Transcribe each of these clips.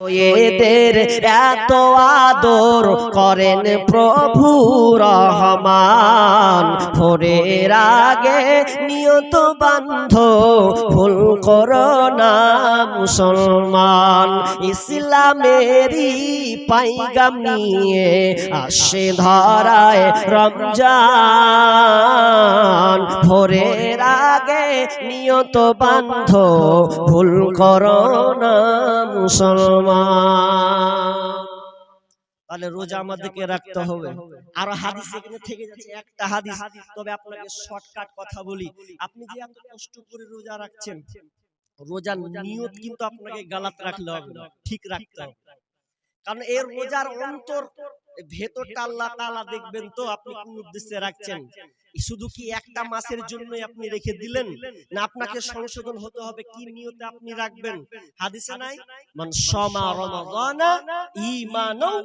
এদের এত আদর করেন প্রভু রহমান। ভোরের আগে নিয়ত বান্ধ, ভুল করো না মুসলমান। ইসলামেরই পাইগাম নিয়ে আসে ধরায় রমজান। ভোরের আগে নিয়ত বান্ধ, ভুল করো না মুসলমান তাহলে রোজা আমাদেরকে রাখতে হবে। আর হাদিস এখানে থেকে যাচ্ছে একটা হাদিস তবে আপনাকে শর্টকাট কথা বলি। আপনি যে এত কষ্ট করে রোজা রাখছেন রোজার নিয়ত কিন্তু আপনাকে গালাত রাখলে হবে। ঠিক রাখতে হবে। কারণ এর রোজার অন্তর ভেতরটা আল্লাহ তাআলা দেখবেন তো আপনি কোন উদ্দেশ্যে রাখছেন? শুধু কি একটা মাসের জন্যই আপনি রেখে দিলেন? না আপনাকে সংশোধন হতে হবে, কি নিয়তে আপনি রাখবেন? হাদিসে নাই? মান শামা রমাদানা ঈমানাও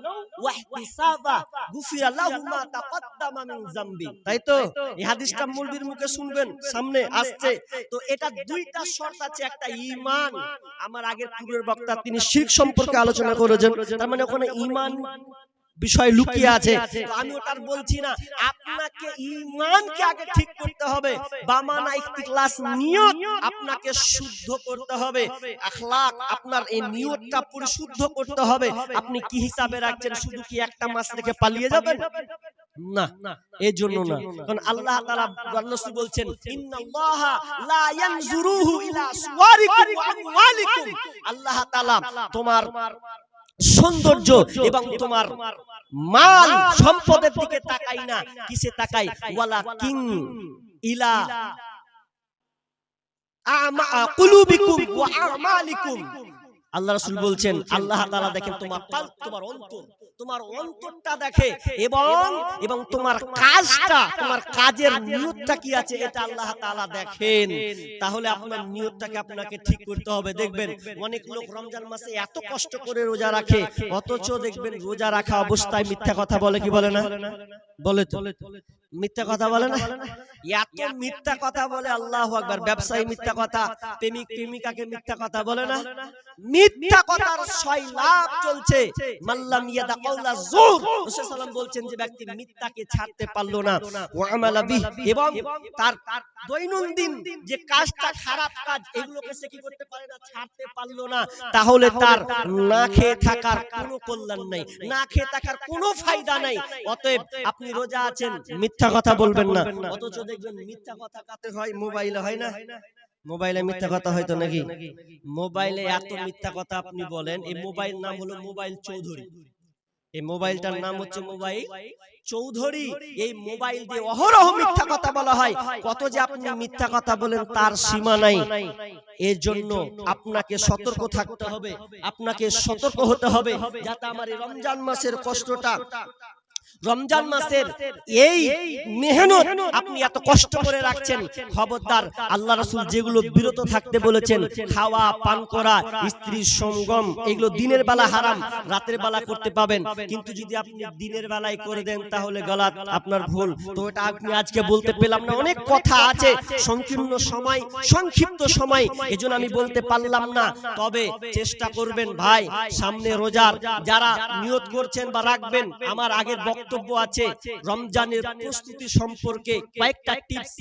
ওয়া ইহতিসাবা, গুফিরা লাহু মা তাকাদ্দামা মিন যামবি। তাই তো? এই হাদিসটা মুলবির মুখে শুনবেন, সামনে আসছে। তো এটা দুইটা শর্ত আছে, একটা ঈমান। আমার আগের পূর্বের বক্তা তিনি শিরক সম্পর্কে আলোচনা করেছেন, তার মানে ওখানে ঈমান বিষয় লুকিয়ে আছে। আমি ওটার বলছি না আপনাকে ঈমানকে আগে ঠিক করতে হবে। বামানা ইখতিলাস নিয়ত আপনাকে শুদ্ধ করতে হবে। আখলাক আপনার এই নিয়তটা পরিশুদ্ধ করতে হবে। আপনি কি হিসাবে রাখছেন? শুধু কি একটা মাস রেখে পালিয়ে যাবেন? না এই জন্য না। কারণ আল্লাহ তাআলা রাসূল বলছেন ইন্নাল্লাহা লা ইয়ানজুরুহু ইলা সুওয়ারিকুম ওয়া আমওয়ালিকুম আল্লাহ তাআলা তোমার সৌন্দর্য এবং তোমার মাল সম্পদের দিকে তাকাই না। কিসে তাকাই? ওয়ালা কিং ইলা আমা কুলুবিকুম ওয়া আমালিকুম আল্লাহ রাসূল বলছেন আল্লাহ তাআলা দেখেন তোমার কাল তোমার অন্তর তোমার অন্তরটা দেখে এবং এবং তোমার কাজটা তোমার কাজের নিয়তটা কি আছে এটা আল্লাহ তাআলা দেখেন। তাহলে আপনার নিয়তটাকে আপনাকে ঠিক করতে হবে? দেখবেন অনেক লোক রমজান মাসে এত কষ্ট করে রোজা রাখে অথচ দেখবেন রোজা রাখা অবস্থায় মিথ্যা কথা বলে কি বলে না? বলে তো। মিথ্যা কথা বলে না? এত মিথ্যা কথা বলে আল্লাহ আকবার ব্যবসায়ী মিথ্যা কথা প্রেমিক প্রেমিকাকে মিথ্যা কথা বলে না? মিথ্যা কথার ছয় লাভ চলছে। মাল্লাম ইয়াদা কাউলা জুর রাসূল সাল্লাম বলছেন যে ব্যক্তি মিথ্যাকে ছাড়তে পারল না। ওয়া আমালা বিহ এবং তার দৈনন্দিন যে কাজটা খারাপ কাজ এগুলোকে সে কি করতে পারে না? ছাড়তে পারল না। তাহলে তার না খেয়ে থাকার কোনো কল্যাণ নাই। না খেয়ে থাকার কোনো ফায়দা নাই অতএব আপনি রোজা আছেন মিথ্যা কথা বলবেন না। অথচ দেখবেন মিথ্যা কথা কাতে হয় মোবাইলে হয় না? মোবাইলে মিথ্যা কথা হয়তো নাকি? মোবাইলে এত মিথ্যা কথা আপনি বলেন এই মোবাইল নাম হলো মোবাইল চৌধুরী। এই মোবাইলটার নাম হচ্ছে মোবাইল চৌধুরী। এই মোবাইল দিয়ে অহরহ মিথ্যা কথা বলা হয়। কত যে আপনি মিথ্যা কথা বলেন তার সীমা নাই। এর জন্য আপনাকে সতর্ক থাকতে হবে। আপনাকে সতর্ক হতে হবে যাতে আমার এই রমজান মাসের কষ্টটা রমজান মাসের এই মেহনত আপনি এত কষ্ট করে রাখছেন। খবরদার আল্লাহ রাসূল যেগুলো বিরত থাকতে বলেছেন খাওয়া পান করা স্ত্রীর সঙ্গম এগুলো দিনের বেলা হারাম রাতের বেলা করতে পাবেন। কিন্তু যদি আপনি দিনের বেলায় করে দেন তাহলে গলাত আপনার ভুল। তো এটা আপনি আজকে বলতে পেলাম না অনেক কথা আছে সংকীর্ণ সময় সংক্ষিপ্ত সময় এজন্য আমি বলতে পারলাম না। তবে চেষ্টা করবেন ভাই সামনে রোজার যারা নিয়ত করছেন বা রাখবেন আমার আগের বক্তব্য আছে। রমজানের প্রস্তুতি সম্পর্কে কয়েকটা টিপস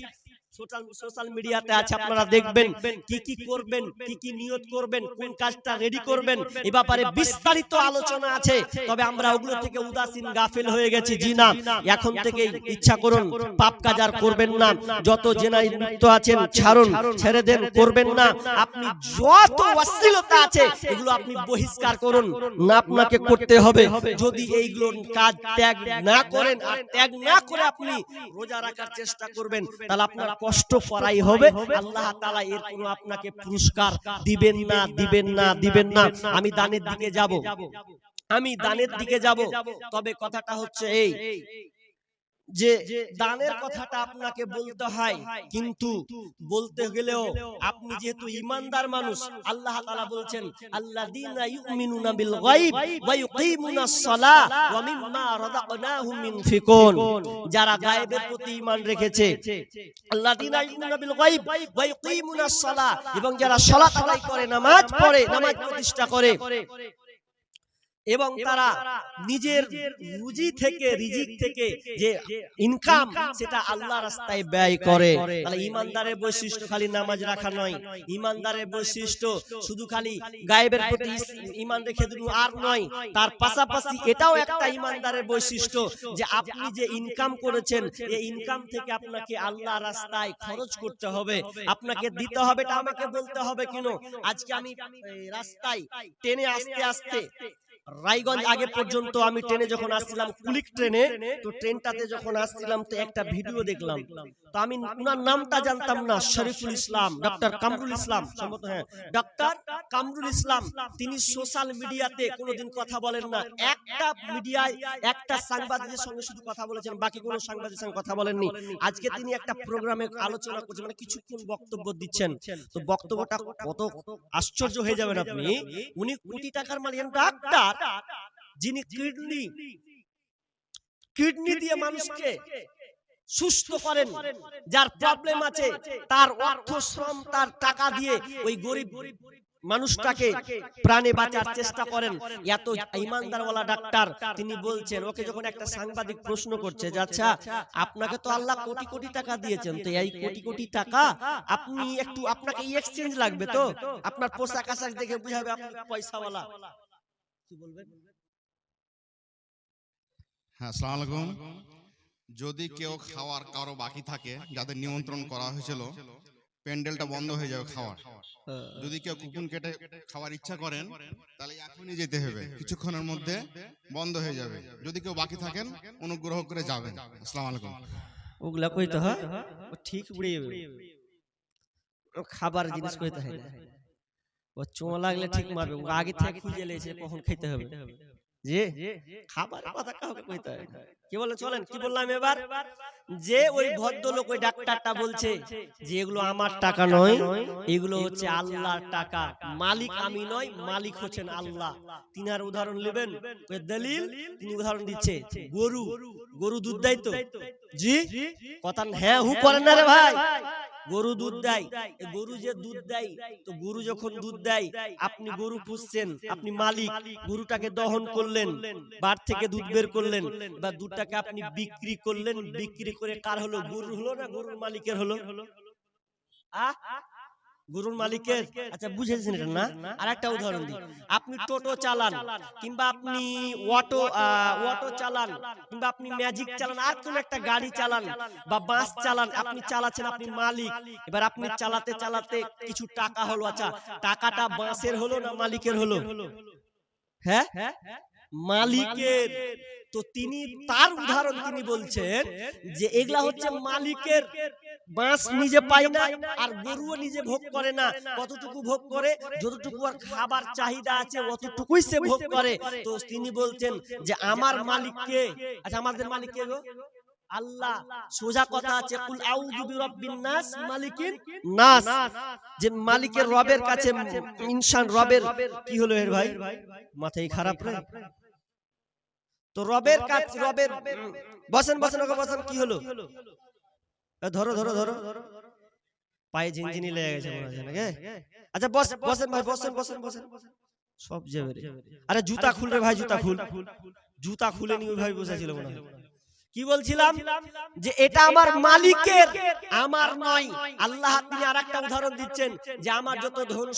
সোশ্যাল মিডিয়াতে আছে আপনারা দেখবেন কি কি করবেন কি কি নিয়ত করবেন কোন কাজটা রেডি করবেন এ ব্যাপারে বিস্তারিত আলোচনা আছে তবে আমরা ওগুলো থেকে উদাসীন গাফেল হয়ে গেছি জি না এখন থেকে ইচ্ছা করুন পাপ কাজ আর করবেন না। যত জেনাই লিপ্ত আছেন ছাড়ুন ছেড়ে দেন করবেন না। আপনি যত অশ্লীলতা আছে এগুলো আপনি বহিষ্কার করুন। না আপনাকে করতে হবে। যদি এইগুলো কাজ ত্যাগ না করেন আর ত্যাগ না করে আপনি রোজা রাখার চেষ্টা করবেন তাহলে আপনার কষ্ট ফরাই হবে। আল্লাহ তালা এর কোনো আপনাকে পুরস্কার দিবেন না দিবেন না দিবেন না আমি দানের দিকে যাব। আমি দানের দিকে যাব। তবে কথাটা হচ্ছে এই। যে দানের কথাটা আপনাকে বলতে হয় কিন্তু বলতে গেলেও আপনি যেহেতু ইমানদার মানুষ আল্লাহ তাআলা বলছেন আল্লাযীনা ইউমিনুনা বিল গায়ব ওয়া ইউকিমুনাস সালাহ ওয়া মিম্মা রাযাকনাহুম ইনফিকুন যারা গায়েবের প্রতি ঈমান রেখেছে আল্লাযীনা ইউমিনুনা বিল গায়ব ওয়া ইউকিমুনাস সালাহ এবং যারা সালাত আদায় করে নামাজ পড়ে নামাজ প্রতিষ্ঠা করে। এবং তারা নিজের রুজি থেকে রিজিক থেকে যে ইনকাম সেটা আল্লাহ রাস্তায় ব্যয় করে। তাহলে ইমানদারের বৈশিষ্ট্য খালি নামাজ রাখা নয়। ইমানদারের বৈশিষ্ট্য শুধু খালি গায়েবের প্রতি ইমান রেখে দিল আর নয় তার পাশাপাশি এটাও একটা ইমানদারের বৈশিষ্ট্য যে আপনি যে ইনকাম করেছেন এই ইনকাম থেকে আপনাকে আল্লাহ রাস্তায় খরচ করতে হবে। আপনাকে দিতে হবে এটা আমাকে বলতে হবে কেন আজকে আমি রাস্তায় টেনে আসতে আসতে রায়গঞ্জ আগে পর্যন্ত আমি ট্রেনে যখন আসছিলাম কুলিক ট্রেনে তো ট্রেনটাতে যখন আসছিলাম তো একটা ভিডিও দেখলাম। তো আমি উনার নামটা জানতাম না শরীফুল ইসলাম ডক্টর কামরুল ইসলাম সম্ভবত হ্যাঁ। ডক্টর কামরুল ইসলাম তিনি সোশ্যাল মিডিয়াতে কোনোদিন কথা বলেন না। একটা মিডিয়ায় একটা সাংবাদিকের সঙ্গে শুধু কথা বলেছেন বাকি কোনো সাংবাদিকের সঙ্গে কথা বলেননি। আজকে তিনি একটা প্রোগ্রামে আলোচনা করছেন মানে কিছুক্ষণ বক্তব্য দিচ্ছেন তো বক্তব্যটা কত আশ্চর্য হয়ে যাবেন আপনি উনি কোটি টাকার মালিক ডাক্তার যিনি কিডনি কিডনি দিয়ে মানুষকে সুস্থ করেন, যার প্রবলেম আছে, তার অর্থ তার টাকা দিয়ে ওই গরিব মানুষটাকে প্রাণে বাঁচার চেষ্টা করেন। এত ইমানদারওয়ালা ডাক্তার, তিনি বলছেন, ওকে যখন একটা সাংবাদিক প্রশ্ন করছে যে আচ্ছা আপনাকে তো আল্লাহ কোটি কোটি টাকা দিয়েছেন, তো এই কোটি কোটি টাকা আপনি একটু, আপনাকে এক্সচেঞ্জ লাগবে তো? আপনার পোশাক আশাক দেখে বুঝাবে আপনি পয়সাওয়ালা। কি বলবেন? হ্যাঁ আসসালামু আলাইকুম। যদি কেউ খাওয়ার কারও বাকি থাকে যাদের নিমন্ত্রণ করা হয়েছিল প্যান্ডেলটা বন্ধ হয়ে যাবে খাওয়ার। যদি কেউ কুপন কেটে খাওয়ার ইচ্ছা করেন তাহলে এখনই যেতে হবে। কিছুক্ষণের মধ্যে বন্ধ হয়ে যাবে। যদি কেউ বাকি থাকেন অনুগ্রহ করে যাবেন। আসসালামু আলাইকুম। ওগুলা কইতে হয়? ও ঠিক উড়ে খাবার জিনিস কইতে হয়। না ও চোঁ লাগলে ঠিক মারবে ও আগে থেকে খুঁজে লেছে কখন খেতে হবে। যে খাবার কথা কাউকে কইতে হয় কি বলেন চলেন কি বললাম এবার? যে ওই ভদ্রলোক ওই ডাক্তারটা বলছে যে এগুলো আমার টাকা নয় এগুলো হচ্ছে আল্লাহর টাকা। মালিক আমি নয় মালিক হচ্ছেন আল্লাহ। তিনি আর উদাহরণ নেবেন দলিল? তিনি উদাহরণ দিচ্ছে গরু গরু দুধ দেয় তো। জি? কথা হ্যাঁ হু করেন না রে ভাই। গরু দুধ দেয় গরু যে দুধ দেয় তো গরু যখন দুধ দেয় আপনি গরু পুষছেন আপনি মালিক গরুটাকে দহন করলেন বার থেকে দুধ বের করলেন বা দুধটাকে আপনি বিক্রি করলেন বিক্রি করে কার হলো? গরু হলো? না গরুর মালিকের হলো? আহ? গরুর মালিকের? আচ্ছা বুঝেছেন এটা না? আর একটা উদাহরণ দিই। আপনি টোটো চালান কিংবা আপনি অটো অটো চালান কিংবা আপনি ম্যাজিক চালান আর কোন একটা গাড়ি চালান বা বাস চালান আপনি চালাচ্ছেন আপনি মালিক। এবার আপনি চালাতে চালাতে কিছু টাকা হলো আচ্ছা টাকাটা বাসের হলো না মালিকের হলো? হ্যাঁ? মালিকের। তো তিনি তার উদাহরণ তিনি বলছেন যে এগুলা হচ্ছে মালিকের বাঁশ নিজে পায় না আর গরুও নিজে ভোগ করে না কতটুকু ভোগ করে যতটুকু আর খাবার চাহিদা আছে অতটুকুই সে ভোগ করে। তো তিনি বলছেন যে আমার মালিককে আচ্ছা আমাদের মালিক কে গো আল্লাহ সোজা কথা আছে কুল আউযু বিরাব্বিন নাস মালিকিন নাস। যে মালিকের রবের কাছে ইনসান রবের কি হলো এর ভাই? মাথায় খারাপ রে তো রবের কাছে রবের বসেন বসেন ওকে বসেন কি হলো? ধরো ধরো ধরো পায়ে ঝিনঝিনি লেগে গেছে মনে হচ্ছে নাকি? আচ্ছা বস বসেন ভাই বসেন বসেন বসেন সব যাবে আরে জুতা খুল রে ভাই জুতা খুল। জুতা খুলে। নিয়ে ওই ভাই বসেছিল মনে হয়। কি বলছিলাম? যে এটা আমার মালিকের আমার নয়। আল্লাহ তিনি আরেকটা উদাহরণ দিচ্ছেন যে আমার যত ধন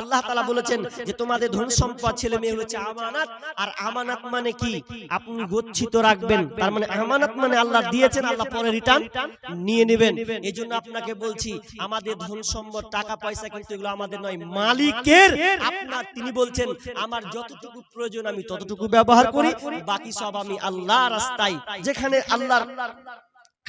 আল্লাহ তালা বলেছেন যে তোমাদের ধন সম্পদ ছেলে মেয়ে হচ্ছে আমানত আর আমানত মানে কি? আপনি গচ্ছিত রাখবেন। তার মানে আমানত মানে আল্লাহ দিয়েছেন আল্লাহ পরে রিটার্ন নিয়ে নেবেন। এই জন্য আপনাকে বলছি আমাদের ধন সম্পদ টাকা পয়সা কিন্তু এগুলো আমাদের নয়। মালিকের আপনার তিনি বলছেন আমার যতটুকু প্রয়োজন আমি ততটুকু ব্যবহার করি বাকি সব আমি আল্লাহ রাস্তায় যেখানে আল্লাহর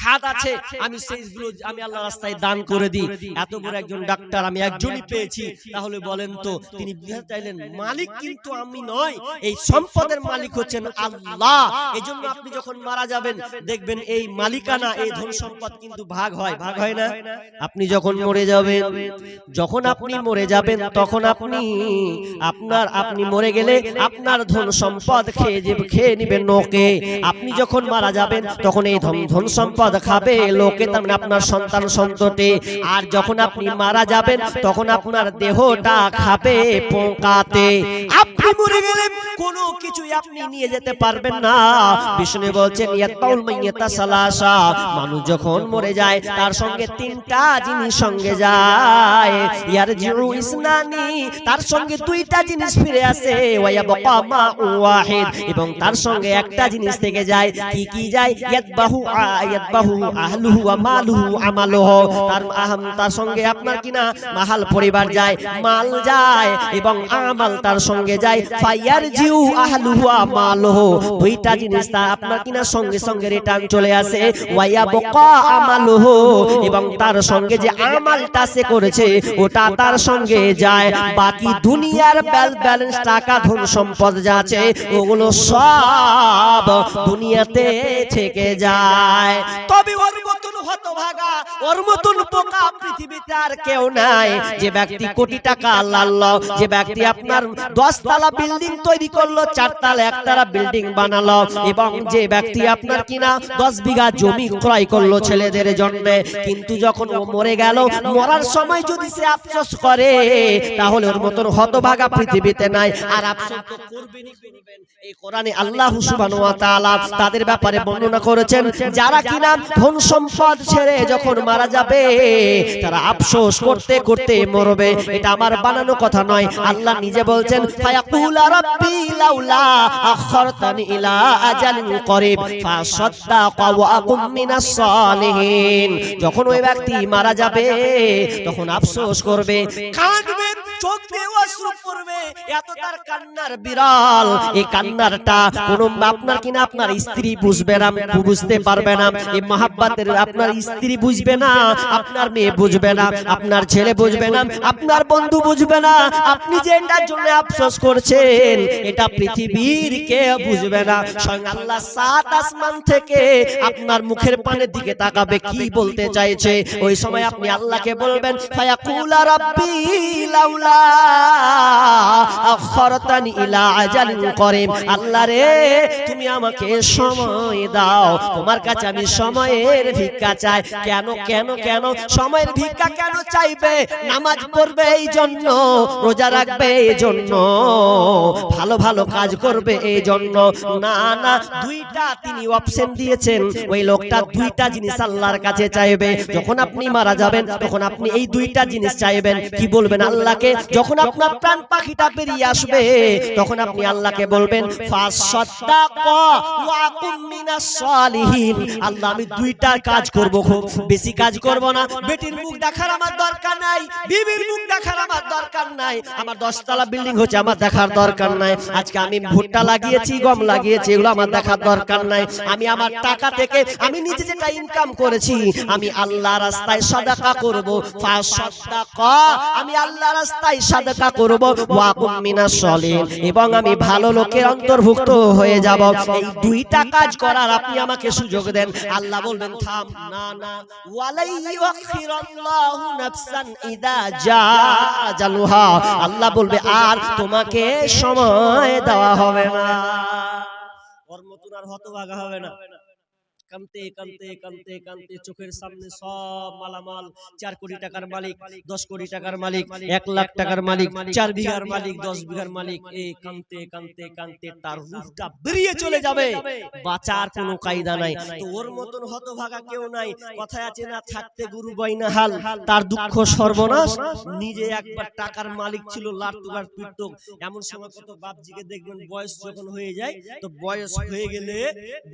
খাত আছে আমি সেইগুলো আমি আল্লাহ রাস্তায় দান করে দিই। এত বড় একজন ডাক্তার আমি একজনই পেয়েছি। তাহলে বলেন তো তিনি বুঝাতে চাইলেন মালিক কিন্তু আমি নয়। এই সম্পদের মালিক হচ্ছেন আল্লাহ। এই জন্য আপনি যখন মারা যাবেন দেখবেন এই মালিকানা এই ধন সম্পদ কিন্তু ভাগ হয় ভাগ হয় না। আপনি যখন মরে যাবেন যখন আপনি মরে যাবেন তখন আপনি আপনার আপনি মরে গেলে আপনার ধন সম্পদ খেয়ে খেয়ে নেবেন নোকে আপনি যখন মারা যাবেন। তখন এই ধন ধন সম্পদ খাবে, লোকে তার মানে আপনার সন্তান সন্ততি। আর যখন আপনি মারা যাবেন, তখন আপনার দেহটা খাবে পোকাতে। সঙ্গে দুইটা জিনিস ফিরে আসে এবং তার সঙ্গে একটা জিনিস থেকে যায়, কি কি যায়? তার সঙ্গে আপনার মাহাল পরিবার যায়, মাল যায় এবং আমাল তার সঙ্গে যে আমালটা সে করেছে, ওটা তার সঙ্গে যায়। বাকি দুনিয়ার টাকা সম্পদ যা আছে, ওগুলো সব দুনিয়াতে থেকে যায়। তবে ওর মতন হতভাগা, ওর মতন বোকা পৃথিবীতে আর কেউ নাই। যে ব্যক্তি কোটি টাকা লাল যে ব্যক্তি আপনার দশতলা বিল্ডিং তৈরি করল, চারতলা একতলা বিল্ডিং বানালো, এবং যে ব্যক্তি আপনার কিনা দশ বিঘা জমি ক্রয় করল ছেলেদের জন্যে, কিন্তু যখন ও মরে গেল, মরার সময় যদি সে আফসোস করে, তাহলে ওর মতন হতভাগা পৃথিবীতে নাই। আর আফসোস তো করবেনই করবেন। এই কোরআনে আল্লাহ সুবহানাহু ওয়া তাআলা তাদের ব্যাপারে বর্ণনা করেছেন, যারা কিনা ধন সম্পদ ছেড়ে যখন মারা যাবে, তারা আফসোস করতে করতে মরবে। এটা আমার বানানো কথা নয়। আল্লাহ নিজে বলছেন, ফায়াকুলা রাব্বি লাউলা আখরতানি ইলা আজালিন করিব, ফাসাদ্দাকা ওয়া আকুম মিনাস সালিহিন। যখন ওই ব্যক্তি মারা যাবে, তখন আফসোস করবে। কাঁদবে, চোখ দিয়ে অশ্রু পড়বে। এত তার কান্নার বিড়াল। এই কান্নারটা কোন আপনার কিনা আপনার স্ত্রী বুঝবে না, বুঝতে পারবে না। মহাব্বাতের আপনার স্ত্রী বুঝবে না, আপনার মেয়ে বুঝবে না, আপনার ছেলে বুঝবে না, আপনার বন্ধু বুঝবে না, আপনি যে এটার জন্য আফসোস করছেন, এটা পৃথিবীর কে বুঝবে না। স্বয়ং আল্লাহ সাত আসমান থেকে আপনার মুখের পানের দিকে তাকাবে, কি বলতে চাইছে? ওই সময় আপনি আল্লাহকে বলবেন, ফায়াকুলা রাব্বি লাউলা আখরতানি ইলা আজালিন করিম। আল্লাহ রে, তুমি আমাকে সময় দাও, তোমার কাছে আমি সময়ের ভিক্ষা চাই কেন কেন কেন সময়ের ভিক্ষা কেন চাইবে? নামাজ পড়বে এই জন্য রোজা রাখবে এই জন্য ভালো ভালো কাজ করবে এই জন্য। না না দুইটা তিনি অপশন দিয়েছেন। ওই লোকটা দুইটা জিনিস আল্লাহর কাছে চাইবে। যখন আপনি মারা যাবেন তখন আপনি এই দুইটা জিনিস চাইবেন। কি বলবেন আল্লাহকে? যখন আপনার প্রাণ পাখিটা বেরিয়ে আসবে তখন আপনি আল্লাহকে বলবেন ফাসাদ্দাকা ওয়া কুম মিনাস সালিহিন আল্লাহ আমি দুইটা কাজ করব খুব বেশি কাজ করব না। বেটির মুখ দেখার আমার দরকার নাই, বিবির মুখ দেখার আমার দরকার নাই, আমার দশতলা বিল্ডিং হচ্ছে আমার দেখার দরকার নাই। আজকে আমি ভুট্টা লাগিয়েছি, গম লাগিয়েছি, এগুলো আমার দেখার দরকার নাই। আমি আমার টাকা থেকে আমি নিজে যেটা ইনকাম করেছি, আমি আল্লাহ রাস্তায় সাদাকা করব। ফাসাদ্দাকা আমি আল্লাহ রাস্তায় সাদাকা করব। ওয়া কুম মিনাস সালিহিন, এবং আমি ভালো লোকের অন্তর্ভুক্ত হয়ে যাব। এই দুইটা কাজ করার আপনি আমাকে সুযোগ দেন। আল্লাহ বলবেন, থাম, না না। ওয়ালাই ইউখিরাল্লাহু নাফসান ইদা জা আজালুহা আল্লাহ বলবে, আর তোমাকে সময় দেওয়া হবে না। কর্মতুন আর হতভাগা হবে না। কানতে কানতে কানতে কানতে চোখের সামনে সব মালামাল চার কোটি টাকার মালিক দশ কোটি টাকার মালিক এক লাখ টাকার মালিক চার বিঘার মালিক দশ বিঘার মালিক এই কানতে কানতে কানতে তার বেরিয়ে চলে যাবে। বাঁচার কোনো কায়দা নাই। তো ওর মতন হতভাগা কেউ নাই। কথায় আছে না থাকতে গুরু বইনা হাল। তার দুঃখ সর্বনাশ। নিজে একবার টাকার মালিক ছিল লাটুকার পিটতো এমন সময় কত বাপজিকে দেখবেন বয়স যখন হয়ে যায় তো বয়স হয়ে গেলে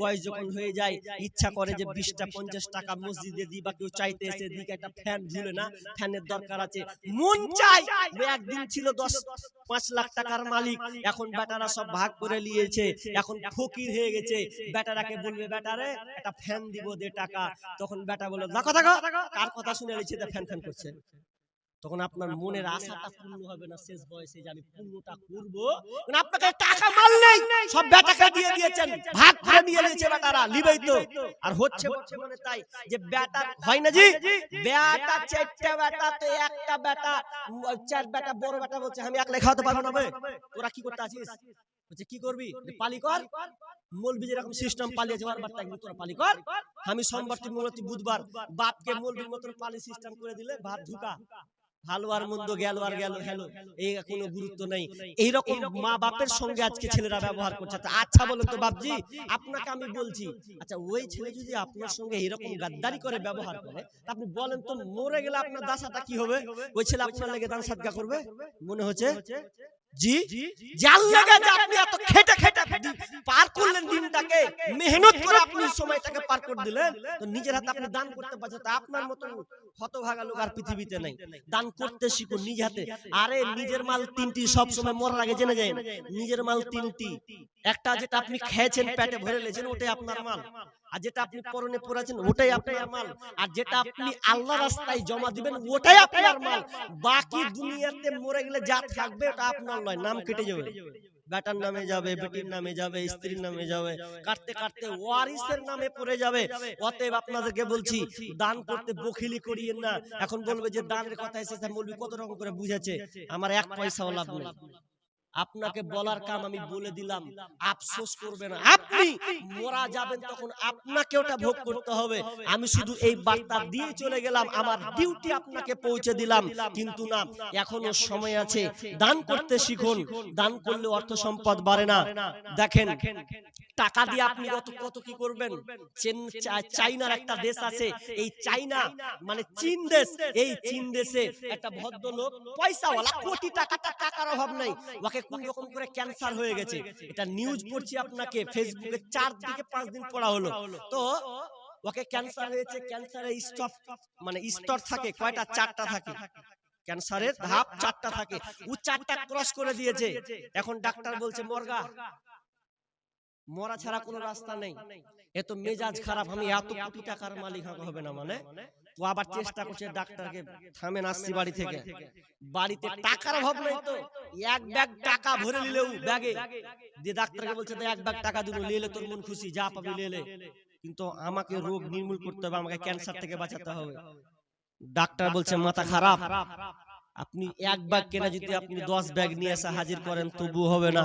বয়স যখন হয়ে যায় ইচ্ছা করে যে বিশটা পঞ্চাশ টাকা মসজিদে দিই বা কেউ চাইতে এসে দিকে একটা ফ্যান ঝুলে না ফ্যানের দরকার আছে। মন চাই একদিন ছিল দশ পাঁচ লাখ টাকার মালিক এখন বেটারা সব ভাগ করে নিয়েছে। এখন ফকির হয়ে গেছে বেটারাকে বলবে বেটারে একটা ফ্যান দিব দে টাকা। তখন বেটা বলে দেখো দেখো কার কথা শুনে নিচ্ছে ফ্যান ফ্যান করছে। তখন আপনার মনের আশাটা পূর্ণ হবে না শেষ বয়সে যে আমি পূর্ণটা করব। আপনাকে টাকা মাল নেই সব বেটাকে দিয়ে দিয়েছেন। ভাগ করে নিয়ে নিয়েছে বেটারা লিবেই তো আর হচ্ছে বর্তমানে তাই যে বেটা হয় না জি? বেটা চারটা বেটা তো একটা বেটা চার বেটা বড় বেটা বলছে আমি একলাই খাওয়াতে পারব না তোরা কি করতে আছিস বলছে কি করবি? পালি কর। মৌলবি যেরকম সিস্টেম পালিয়েছে বারবার তাই তোরা পালি কর। আমি সোমবার বুধবার বাপকে মৌলবির মতন পালি সিস্টেম করে দিলে ভাত ঢুকা ভালো আর মন্দ গেল আর গেল হ্যালো এই কোনো গুরুত্ব নেই। এইরকম মা বাপের সঙ্গে আজকে ছেলেরা ব্যবহার করছে। আচ্ছা বলুন তো বাপজি আপনাকে আমি বলছি। আচ্ছা ওই ছেলে যদি আপনার সঙ্গে এরকম গাদ্দারি করে ব্যবহার করে আপনি বলেন তো মরে গেলে আপনার দাসাটা কি হবে? ওই ছেলে আপনার লেগে দান সাদগা করবে? মনে হচ্ছে? জি যার লাগে যে আপনি এত খেটে খেটে পার করলেন দিনটাকে মেহনত করে আপনি সময়টাকে পার করে দিলেন তো নিজের হাতে আপনি দান করতে পারছেন তা আপনার মতন হতভাগা লোক আর পৃথিবীতে নেই। দান করতে শিখুন নিজ হাতে। আরে নিজের মাল তিনটি সব সময় মরার আগে জেনে যায়। নিজের মাল তিনটি। একটা যেটা আপনি খেয়েছেন পেটে ভরে লেছেন ওটাই আপনার মাল। আর যেটা আপনি পরনে পরেছেন ওটাই আপনার মাল। আর যেটা আপনি আল্লাহ রাস্তায় জমা দিবেন ওটাই আপনার মাল বাকি দুনিয়াতে মরে গেলে যা থাকবে ওটা আপনার নয় নাম কেটে যাবে। বেটার নামে যাবে বেটির নামে যাবে স্ত্রীর নামে যাবে কাটতে কাটতে ওয়ারিসের নামে পড়ে যাবে। অতএব আপনাদেরকে বলছি দান করতে বখিলি করিয়েন না। এখন বলবে যে দানের কথা এসেছে মৌলবি কত রকম করে বুঝেছে? আমার এক পয়সাও লাভ নেই। আপনাকে বলার কাম আমি বলে দিলাম। আফসোস করবেন আপনি মরা যাবেন তখন আপনাকে ওটা ভোগ করতে হবে। আমি শুধু এই বার্তা দিয়ে চলে গেলাম। আমার ডিউটি আপনাকে পৌঁছে দিলাম। কিন্তু না এখনও সময় আছে। দান করতে শিখুন। দান করলে অর্থ সম্পদ বাড়ে না। দেখেন টাকা দিয়ে আপনি কত কত কি করবেন? চাইনার একটা দেশ আছে। এই চাইনা মানে চীন দেশ। এই চীন দেশে একটা ভদ্রলোক পয়সাওয়ালা কোটি টাকাটা টাকার অভাব নাই ওকে কোন রকম করে ক্যান্সার হয়ে গেছে। এটা নিউজ পড়ছি আপনাকে ফেসবুকে চার থেকে পাঁচ দিন পড়া হলো। তো ওকে ক্যান্সার হয়েছে ক্যান্সারের স্টপ মানে স্তর থাকে কয়টা চারটা থাকে। ক্যান্সারের ধাপ চারটা থাকে। ও চারটা ক্রস করে দিয়েছে। এখন ডাক্তার বলছে মর্গা মরা ছাড়া কোনো রাস্তা নেই। এ তো মেজাজ খারাপ আমি এত কোটি টাকার মালিক হবে না মানে? তো আবার চেষ্টা করছে ডাক্তারকে থামেন আসছি বাড়ি থেকে। বাড়িতে টাকার অভাব নেই তো। এক ব্যাগ টাকা ভরে নিলেও ব্যাগে। দিয়ে ডাক্তারকে বলছে এক ব্যাগ টাকা দিল নিলে তোর মন খুশি যা পাবি নিলে। কিন্তু আমাকে রোগ নির্মূল করতে হবে আমাকে ক্যান্সার থেকে বাঁচাতে হবে। ডাক্তার বলছে মাথা খারাপ। আপনি এক ব্যাগ কেনা যদি আপনি দশ ব্যাগ নিয়ে এসে হাজির করেন তবু হবে না।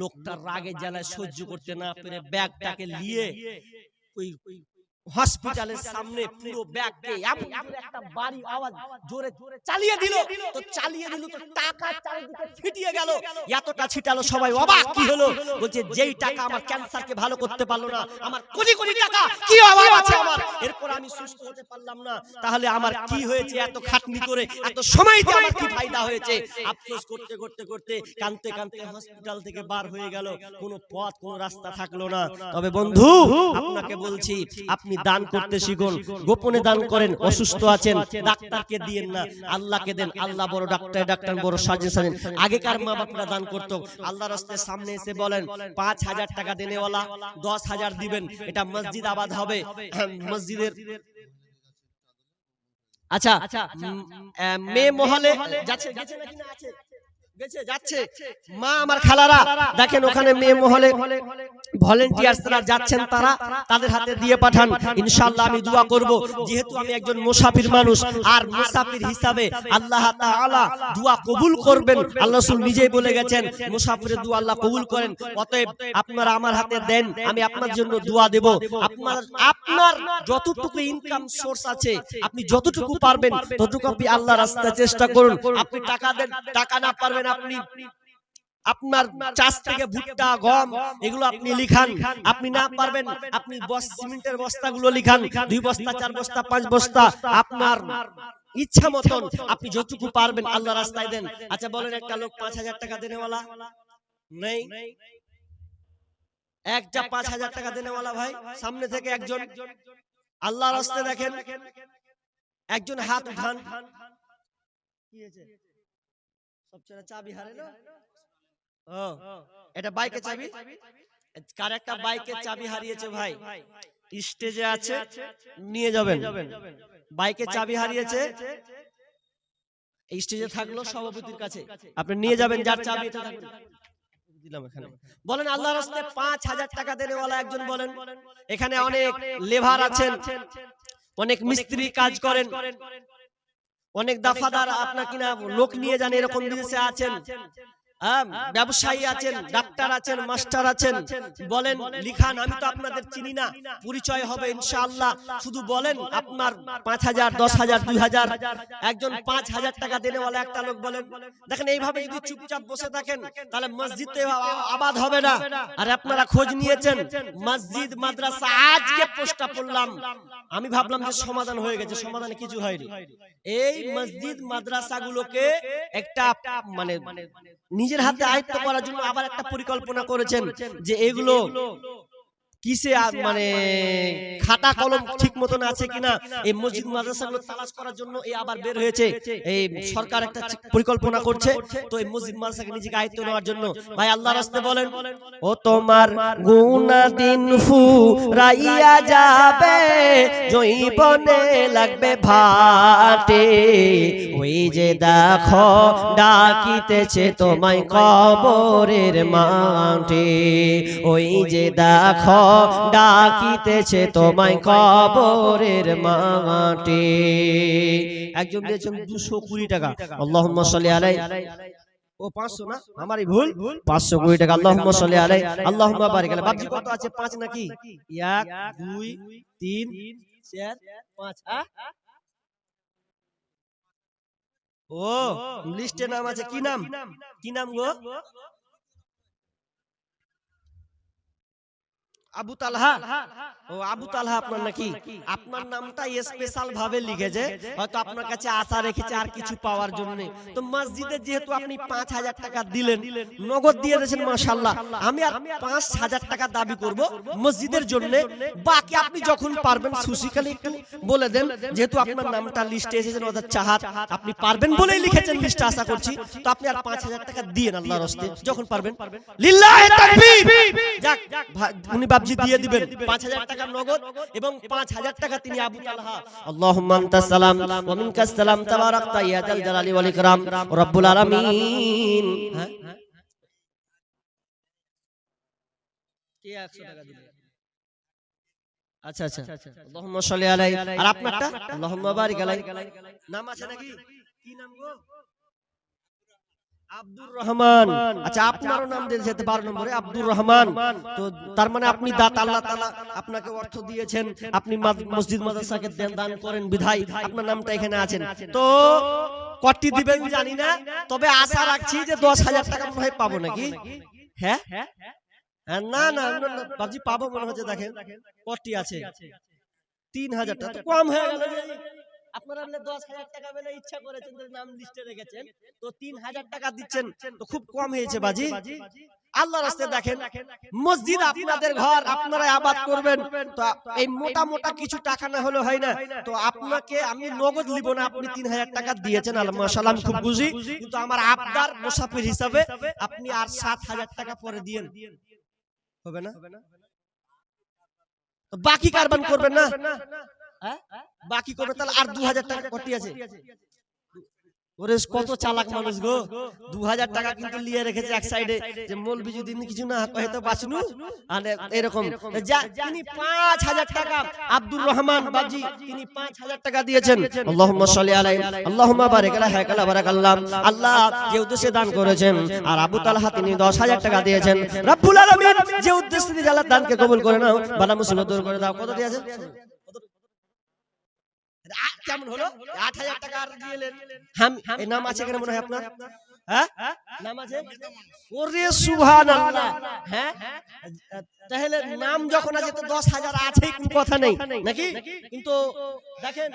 লোকটা রাগে জ্বালায় সহ্য করতে না পেরে ব্যাগটাকে নিয়ে ওই হসপিটালের সামনে পুরো ব্যাগকে এমন একটা বাড়ি আওয়াজ জোরে চালিয়ে দিল তো চালিয়ে দিল তো টাকা চারিদিকে ছিটিয়ে গেল। এতটা ছিটালো সবাই অবাক কি হলো? বলছে যেই টাকা আমার ক্যান্সারকে ভালো করতে পারল না আমার কোটি কোটি টাকা কি অভাব আছে আমার? এরপর আমি সুস্থ হতে পারলাম না। তাহলে আমার কি হয়েছে? এত খাটনি করে এত সময় দিয়ে আমার কি ফায়দা হয়েছে? আফসোস করতে করতে করতে কানতে কানতে হসপিটাল থেকে বার হয়ে গেল। কোনো পথ কোনো রাস্তা থাকল না তবে বন্ধু আপনাকে বলছি আপনি দান করতে শিখুন গোপনে দান করেন অসুস্থ আছেন ডাক্তারকে দিয়েন না আল্লাহকে দেন আল্লাহ বড় ডাক্তার ডাক্তার বড় সাজেন সাজেন আগেকার মা বাপরা দান করতো আল্লাহ রাস্তায় সামনে এসে বলেন পাঁচ হাজার টাকা দেনেওয়ালা দশ হাজার দিবেন এটা মসজিদ আবাদ হবে মসজিদের আচ্ছা উম, আহ, মেয়ে মহলে যাচ্ছে গেছে নাকি না আছে? গেছে যাচ্ছে। মা আমার খালারা দেখেন ওখানে মেয়ে মহলে ভলেন্টিয়ার্স তারা যাচ্ছেন তারা তাদের হাতে দিয়ে পাঠান। ইনশাআল্লাহ আমি দোয়া করব। যেহেতু আমি একজন মুসাফির মানুষ আর মুসাফির হিসাবে আল্লাহ তাআলা দোয়া কবুল করবেন। আল্লাহ রাসূল নিজেই বলে গেছেন মুসাফিরের দোয়া আল্লাহ কবুল করেন অতএব আপনারা আমার হাতে দেন আমি আপনার জন্য দোয়া দেব। আপনার আপনার যতটুকু ইনকাম সোর্স আছে আপনি যতটুকু পারবেন ততটুকু আপনি আল্লাহ রাস্তায় চেষ্টা করুন আপনি টাকা দেন টাকা না পারবেন আপনি আপনার চাষ থেকে ভুট্টা গম এগুলো আপনি লিখান। আপনি না পারবেন আপনি বস সিমেন্টের বস্তাগুলো লিখান। দুই বস্তা চার বস্তা পাঁচ বস্তা। আপনার ইচ্ছা মতন আপনি যতটুকু পারবেন আল্লাহ রাস্তায় দেন। আচ্ছা বলেন একটা লোক পাঁচ হাজার টাকা দেনেওয়ালা? নেই। একটা পাঁচ হাজার টাকা দেনেওয়ালা ভাই সামনে থেকে একজন আল্লাহ রাস্তায় দেখেন একজন হাত উঠান কি হয়েছে? সব ছেলে চাবি হারালো ও এটা বাইকের চাবি? কার একটা বাইকের চাবি হারিয়েছে ভাই? স্টেজে আছে নিয়ে যাবেন। বাইকের চাবি হারিয়েছে? স্টেজে থাকল সভাপতির কাছে। আপনি নিয়ে যাবেন যার চাবি এটা। দিলাম এখানে। বলেন আল্লাহ রাস্তায় পাঁচ হাজার টাকা দেনেওয়ালা একজন বলেন। এখানে অনেক লেভার আছেন। অনেক মিস্ত্রি কাজ করেন। অনেক দাফাদার আপনার কিনা লোক নিয়ে যান এরকম বিদেশে আছেন। ব্যবসায়ী আছেন ডাক্তার আছেন মাস্টার আছেন। বলেন লিখান আমি তো আপনাদের চিনি না। পরিচয় হবে ইনশাআল্লাহ। শুধু বলেন আপনার পাঁচ হাজার দশ হাজার দুই হাজার একজন পাঁচ হাজার টাকা দেনে বলে একটা লোক বলেন। দেখেন এইভাবে যদি চুপচাপ বসে থাকেন তাহলে মসজিদ তো আবাদ হবে না। আর আপনারা খোঁজ নিয়েছেন মসজিদ মাদ্রাসা আজকে পোস্টটা পড়লাম। আমি ভাবলাম যে সমাধান হয়ে গেছে সমাধানে কিছু হয়নি। এই মসজিদ মাদ্রাসাগুলোকে একটা মানে নিজের হাতে আয়ত্ত করার জন্য আবার একটা পরিকল্পনা করেছেন যে এগুলো কিসে মানে খাতা কলম ঠিক মতন আছে কিনা? এই মসজিদ মাদ্রাসাগুলো তালাশ করার জন্য এই আবার বের হয়েছে। এই সরকার একটা পরিকল্পনা করছে। তো এই মসজিদ মাদ্রাসাকে নিজেকে আয়ত্ত নেওয়ার জন্য ভাই আল্লাহ রাস্তে বলেন ও তোমার গুনা দিন ফু রাইয়া যাবে জৈবনে লাগবে ভাটে। ওই যে দেখো ডাকিতেছে তোমায় কবরের মাঠে। ওই যে দেখো ডাকিতেছে তোমায় কবরের মাঠে একজন দিয়েছেন দুশো কুড়ি টাকা। আল্লাহ সাল্লি আলাই পাঁচশো পাঁচশো কুড়ি টাকা। আল্লাহ আল্লাহ কত আছে? পাঁচ নাকি দুই, তিন পাঁচ। হ্যাঁ? ও নাম আছে। কি নাম? কি নাম গো? আবু তালহা। ও আবু তালহা আপনার নাকি? আপনার নামটা স্পেশাল ভাবে লিখেছে হয়তো আপনার কাছে আশা রেখেছে আর কিছু পাওয়ার জন্য তো মসজিদে যেহেতু আপনি পাঁচ হাজার টাকা দিলেন নগদ দিয়ে দিয়েছেন মাশাল্লাহ আমি আর পাঁচ হাজার টাকা দাবি করব মসজিদের জন্য। বাকি আপনি যখন পারবেন সুশিকালে একটু বলে দেন যেহেতু আপনার নামটা লিস্টে এসেছেন ওদের চাহাত আপনি পারবেন বলেই লিখেছেন লিস্টে আশা করছি। তো আপনি আর পাঁচ হাজার টাকা দিয়ে আল্লাহর হস্তে যখন পারবেন। লিল্লাহে যাক উনি বাবজি দিয়ে দিবেন। পাঁচ হাজার টাকা নগদ এবং পাঁচ হাজার টাকা তিনি আবু তালহা। আল্লাহুম্মা আনতাস সালাম ওয়া মিনকাস সালাম তাবারাকতা ইয়া জাল জালালি ওয়াল ইকরাম। রব্বুল আলামিন। হ্যাঁ। কে 100 টাকা দিলেন আচ্ছা আচ্ছা। আল্লাহুম্মা সাল্লি আলাই আর আপনারটা? আল্লাহুম্মা বারিক আলাই নাম আছে নাকি? কি নাম গো? আব্দুর রহমান। আচ্ছা আপনারও নাম দিয়েছে বারো নম্বরে আব্দুর রহমান। তো তার মানে আপনি দাত আল্লাহ তাআলা আপনাকে অর্থ দিয়েছেন। আপনি মসজিদ মাদ্রাসাকে দেন- দান করেন বিধায় আপনার নামটা এখানে আছেন। তো কটি দিবেন জানি না তবে আশা রাখছি যে দশ হাজার টাকা হয় পাবো নাকি? হ্যাঁ? হ্যাঁ, না না না, বাবজি পাবো মনে হচ্ছে দেখেন। কটি আছে। তিন হাজার টাকা। তো কম হয়ে গেল। আপনারা দশ হাজার টাকা বলে ইচ্ছা করেছেন নাম লিস্টে রেখেছেন তো তিন হাজার টাকা দিচ্ছেন তো খুব কম হয়েছে বাজি। আল্লাহ রাস্তায় দেখেন মসজিদ আপনাদের ঘর আপনারা আবাদ করবেন। তো এই মোটা মোটা কিছু টাকা না হলে হয় না। তো আপনাকে আমি নগদ লিব না আপনি তিন হাজার টাকা দিয়েছেন আমি খুব বুঝি। কিন্তু আমার আবদার মুসাফির হিসাবে আপনি আর সাত হাজার টাকা পরে দিয়েন। হবে না? বাকি কারবান করবেন না? বাকি করবে তাহলে আর দু হাজার টাকা কটি আছে। ওরে কত চালাক মানুষ গো। দু হাজার টাকা কিন্তু লিয়ে রেখেছে এক সাইডে যে মৌলবি যদি কিছু না বাঁচনু। আর এরকম। তিনি পাঁচ হাজার টাকা আব্দুর রহমান বাজি তিনি পাঁচ হাজার টাকা দিয়েছেন। আল্লাহুম্মা সাল্লি আলাইহি আল্লাহুম্মা বারিক আলা হায়কালা বারাকাল্লাহ আল্লাহ যে উদ্দেশ্যে দান করেছেন আর আবু তালহা তিনি দশ হাজার টাকা দিয়েছেন। রব্বুল আলামিন যে উদ্দেশ্যে দিয়ে আল্লাহ দানকে কবুল করে নাও বালা মুসিবত দূর করে দাও। কত দিয়েছেন? কেমন হলো? আট হাজার টাকা আর হাম এই নাম আছে এখানে মনে হয় আপনার? হ্যাঁ নাম আছে? ওরে সুবহানাল্লাহ। হ্যাঁ? তাহলে নাম যখন আছে তো দশ হাজার আছে কোনো কথা নেই। নাকি? কিন্তু দেখেন।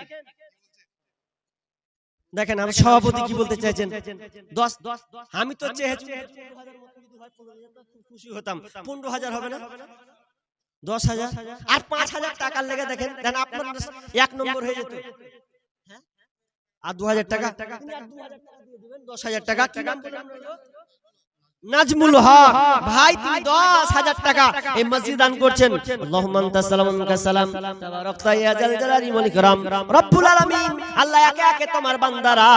দেখেন। আমার সভাপতি কি বলতে চাইছেন? দশ দশ আমি তো চেয়েছি খুশি হতাম। পনেরো হাজার হবে না? দশ হাজার আর পাঁচ হাজার টাকার লেগে দেখেন আপনার এক নম্বর হয়ে যেত? আর দু হাজার টাকা? তিনি আর 2000 টাকা? দিয়ে দিবেন, দশ হাজার টাকা? নাজমুল হক। ভাই তিনি দশ হাজার টাকা এই মসজিদ দান করছেন। আল্লাহুম্মা রব্বুল আল্লাহ একে একে তোমার বান্দারা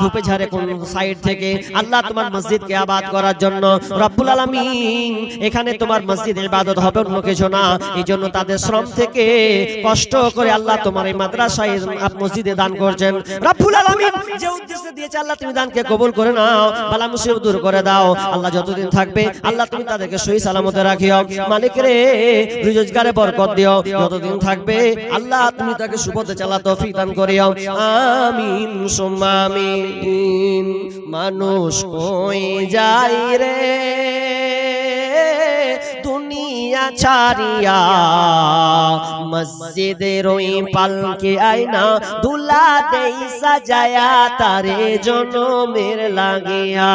ধুপে ঝাড়ে কোন সাইড থেকে আল্লাহ তোমার মসজিদকে আবাদ করার জন্য রব্বুল আলামিন এখানে তোমার মসজিদ ইবাদত হবে অন্য কিছু না। এই জন্য তাদের শ্রম থেকে কষ্ট করে আল্লাহ তোমার এই মাদ্রাসায় মসজিদে দান করছেন। রব্বুল আলামিন যে উদ্দেশ্যে দিয়েছে আল্লাহ তুমি দানকে কবুল করে নাও, বালা মুসিবত দূর করে দাও। আল্লাহ যতদিন থাকবে আল্লাহ তুমি তাদেরকে সহি সালামতে রাখিও। মালিক রে, রোজগারে বরকত দিও। যতদিন থাকবে আল্লাহ তুমি তাকে সুপথে চালা তৌফিক দান করিও। আমিন সুমামিন মানুষ কই যায় রে? দুনিয়া ছাড়িয়া মসজিদের ওই পালকে আয়না দুলা দেই সাজায়া তারে জনমের লাগিয়া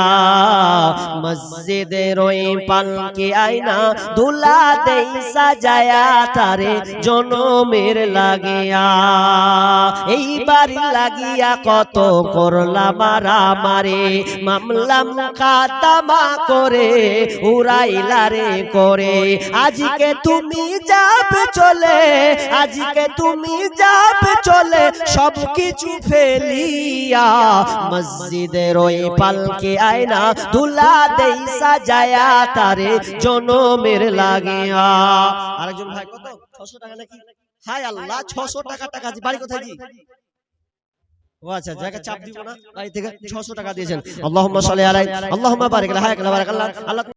মসজিদের ওই পালকে আয়না দুলা দেই সাজায়া তারে জনমের লাগিয়া এই বাড়ি লাগিয়া কত করলা মারা মারে মামলা মুকাদ্দমা করে উড়াইলা রে করে আজকে তুমি যাবে চলে আজকে তুমি যাবে চলে সব কিছু ফেলিয়া মসজিদের ওই পালকে আয়না দুলা দেই সাজায়া তারে জনমের লাগিয়া। আরেকজন ভাই কত? 600 টাকা নাকি? হায় আল্লাহ 600 টাকা টাকা জি বাড়ি কোথায় জি? ও আচ্ছা জায়গা চাপ দিব না বাড়ি থেকে 600 টাকা দিয়েছেন। আলাই বারাক আল্লাহ আল্লাহ